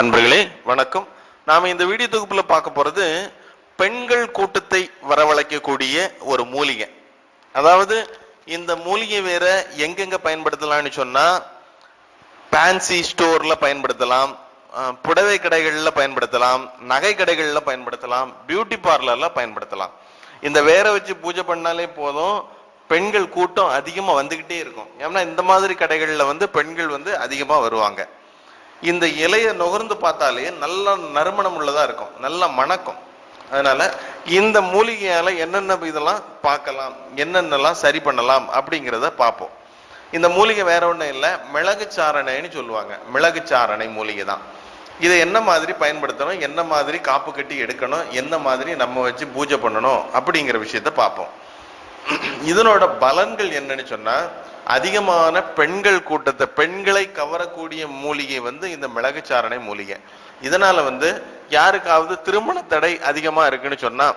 அன்பர்களே வணக்கம். நாம இந்த வீடியோ தொகுப்புல பார்க்க போறது பெண்கள் கூட்டத்தை வரவழைக்கக்கூடிய ஒரு மூலிகை. அதாவது இந்த மூலிகை வேற எங்கெங்க பயன்படுத்தலாம்னு சொன்னா ஃபேன்சி ஸ்டோர்ல பயன்படுத்தலாம் புடவை கடைகள்ல பயன்படுத்தலாம் நகை கடைகள்ல பயன்படுத்தலாம் பியூட்டி பார்லர்ல பயன்படுத்தலாம். இந்த வேற வச்சு பூஜை பண்ணாலே போதும் பெண்கள் கூட்டம் அதிகமா வந்துகிட்டே இருக்கும். ஏன்னா இந்த மாதிரி கடைகள்ல வந்து பெண்கள் வந்து அதிகமா வருவாங்க. இந்த இலையை நுகர்ந்து பார்த்தாலே நல்ல நறுமணம் உள்ளதா இருக்கும். நல்ல மணக்கம். அதனால இந்த மூலிகையால என்னென்ன இதெல்லாம் பார்க்கலாம் என்னென்னலாம் சரி பண்ணலாம் அப்படிங்கிறத பார்ப்போம். இந்த மூலிகை வேற ஒன்றும் இல்லை மிளகு சாரணைன்னு சொல்லுவாங்க. மிளகு சாரணை மூலிகை தான். இதை என்ன மாதிரி பயன்படுத்தணும் என்ன மாதிரி காப்பு கட்டி எடுக்கணும் என்ன மாதிரி நம்ம வச்சு பூஜை பண்ணணும் அப்படிங்கிற விஷயத்த பார்ப்போம். இதனோட பலன்கள் என்னன்னு சொன்னா அதிகமான பெண்கள் கூட்டத்தை பெண்களை கவரக்கூடிய மூலிகை வந்து இந்த மிளகு சாரணை மூலிகை. இதனால வந்து யாருக்காவது திருமண தடை அதிகமா இருக்குன்னு சொன்னா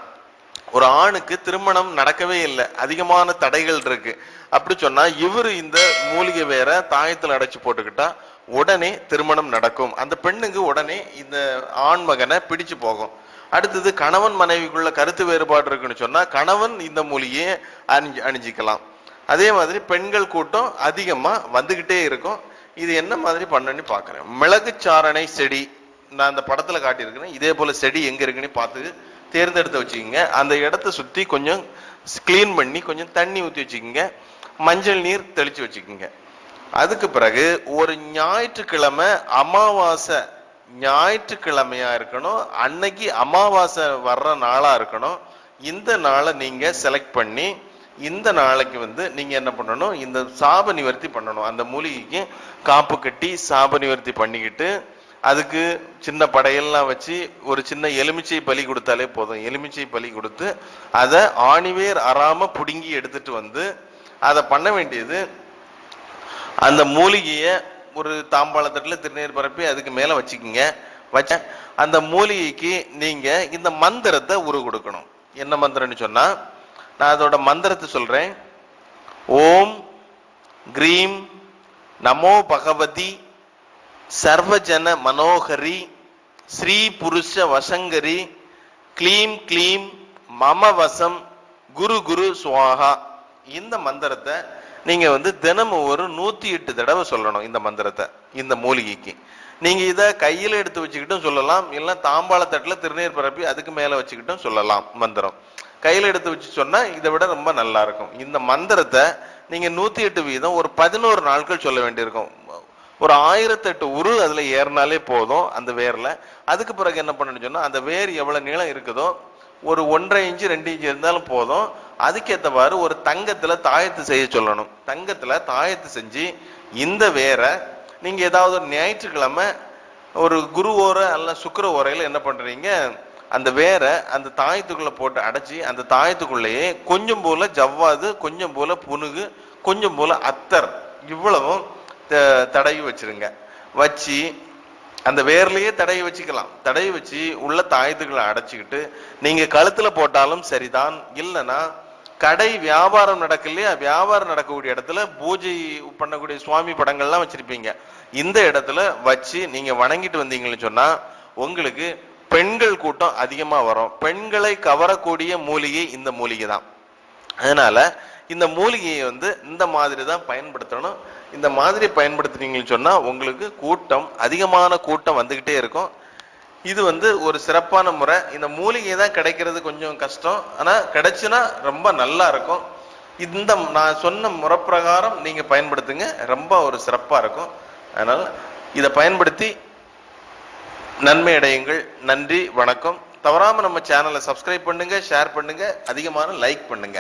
ஒரு ஆணுக்கு திருமணம் நடக்கவே இல்லை அதிகமான தடைகள் இருக்கு. அப்படி சொன்னா இவரு இந்த மூலிகை வேற தாயத்துல அடைச்சு போட்டுக்கிட்டா உடனே திருமணம் நடக்கும். அந்த பெண்ணுக்கு உடனே இந்த ஆண் மகனை பிடிச்சு போகும். அடுத்தது கணவன் மனைவிக்குள்ள கருத்து வேறுபாடு இருக்குன்னு சொன்னா கணவன் இந்த மூலிகையை அணிஞ்சு அணிஞ்சிக்கலாம். அதே மாதிரி பெண்கள் கூட்டம் அதிகமாக வந்துக்கிட்டே இருக்கும். இது என்ன மாதிரி பண்ணணும்னு பார்க்குறேன். மிளகு சாரணை செடி நான் அந்த படத்தில் காட்டியிருக்கிறேன். இதே போல் செடி எங்கே இருக்குன்னு பார்த்து தேர்ந்தெடுத்து வச்சுக்கோங்க. அந்த இடத்த சுற்றி கொஞ்சம் க்ளீன் பண்ணி கொஞ்சம் தண்ணி ஊற்றி வச்சுக்கோங்க. மஞ்சள் நீர் தெளித்து வச்சுக்கோங்க. அதுக்கு பிறகு ஒரு ஞாயிற்றுக்கிழமை அமாவாசை ஞாயிற்றுக்கிழமையா இருக்கணும். அன்னைக்கு அமாவாசை வர்ற நாளாக இருக்கணும். இந்த நாளை நீங்கள் செலக்ட் பண்ணி இந்த நாளைக்கு வந்து நீங்க என்ன பண்ணணும்? இந்த சாப நிவர்த்தி பண்ணணும். அந்த மூலிகைக்கு காப்பு கட்டி சாப நிவர்த்தி பண்ணிக்கிட்டு அதுக்கு சின்ன படையெல்லாம் வச்சு ஒரு சின்ன எலுமிச்சை பலி கொடுத்தாலே போதும். எலுமிச்சை பலி கொடுத்து அதை ஆணிவேர் அறாம புடுங்கி எடுத்துட்டு வந்து அதை பண்ண வேண்டியது அந்த மூலிகையை ஒரு தாம்பாளத்தட்டில் திருநீர் பரப்பி அதுக்கு மேலே வச்சுக்கிங்க. வச்ச அந்த மூலிகைக்கு நீங்கள் இந்த மந்திரத்தை உரு கொடுக்கணும். என்ன மந்திரம்னு சொன்னால் நான் அதோட மந்திரத்தை சொல்றேன். ஓம் கிரீம் நமோ பகவதி சர்வஜன மனோகரி ஸ்ரீ புருஷ வசங்கரி க்ளீம் க்ளீம் மம வசம் குரு குரு சுவாகா. இந்த மந்திரத்தை நீங்க வந்து தினமும் ஒரு நூத்தி எட்டு தடவை சொல்லணும் இந்த மந்திரத்தை இந்த மூலிகைக்கு. நீங்க இதை கையில எடுத்து வச்சுக்கிட்டும் சொல்லலாம் இல்லைன்னா தாம்பாள தட்டுல திருநீர் பரப்பி அதுக்கு மேல வச்சுக்கிட்டும் சொல்லலாம் மந்திரம். கையில் எடுத்து வச்சு சொன்னால் இதை விட ரொம்ப நல்லா இருக்கும். இந்த மந்திரத்தை நீங்கள் நூற்றி எட்டு வீதம் ஒரு பதினோரு நாட்கள் சொல்ல வேண்டியிருக்கும். ஒரு ஆயிரத்தெட்டு உரு அதில் ஏறினாலே போதும் அந்த வேரில். அதுக்கு பிறகு என்ன பண்ணணும்னு சொன்னால் அந்த வேர் எவ்வளோ நீளம் இருக்குதோ ஒரு ஒன்றரை இன்ச்சு ரெண்டு இன்ச்சு இருந்தாலும் போதும். அதுக்கேற்றவாறு ஒரு தங்கத்தில் தாயத்து செய்ய சொல்லணும். தங்கத்தில் தாயத்து செஞ்சு இந்த வேரை நீங்கள் ஏதாவது ஒரு ஞாயிற்றுக்கிழமை ஒரு குரு ஓரை அல்ல சுக்கிர ஓரையில் என்ன பண்ணுறீங்க அந்த வேற அந்த தாயத்துக்குள்ளே போட்டு அடைச்சி அந்த தாயத்துக்குள்ளேயே கொஞ்சம் போல் ஜவ்வாது கொஞ்சம் போல் புனுகு கொஞ்சம் போல் அத்தர் இவ்வளவும் த- தடவி வச்சிருங்க. வச்சு அந்த வேர்லேயே தடவி வச்சுக்கலாம். தடவி வச்சு உள்ள தாயத்துக்களை அடைச்சிக்கிட்டு நீங்கள் கழுத்தில் போட்டாலும் சரிதான். இல்லைன்னா கடை வியாபாரம் நடக்கலையே வியாபாரம் நடக்கக்கூடிய இடத்துல பூஜை பண்ணக்கூடிய சுவாமி படங்கள்லாம் வச்சிருப்பீங்க. இந்த இடத்துல வச்சு நீங்கள் வணங்கிட்டு வந்தீங்கன்னு சொன்னால் உங்களுக்கு பெண்கள் கூட்டம் அதிகமாக வரும். பெண்களை கவரக்கூடிய மூலிகை இந்த மூலிகை தான் அதனால இந்த மூலிகையை வந்து இந்த மாதிரி தான் பயன்படுத்தணும். இந்த மாதிரி பயன்படுத்துனீங்கன்னு சொன்னால் உங்களுக்கு கூட்டம் அதிகமான கூட்டம் வந்துக்கிட்டே இருக்கும். இது வந்து ஒரு சிறப்பான முறை. இந்த மூலிகை தான் கிடைக்கிறது கொஞ்சம் கஷ்டம். ஆனால் கிடைச்சுன்னா ரொம்ப நல்லா இருக்கும். இந்த நான் சொன்ன முறை பிரகாரம் நீங்கள் பயன்படுத்துங்க. ரொம்ப ஒரு சிறப்பாக இருக்கும். அதனால் இதை பயன்படுத்தி நன்மை அடையுங்கள். நன்றி வணக்கம். தவறாம நம்ம சேனலை சப்ஸ்கிரைப் பண்ணுங்க ஷேர் பண்ணுங்க அதிகமான லைக் பண்ணுங்க.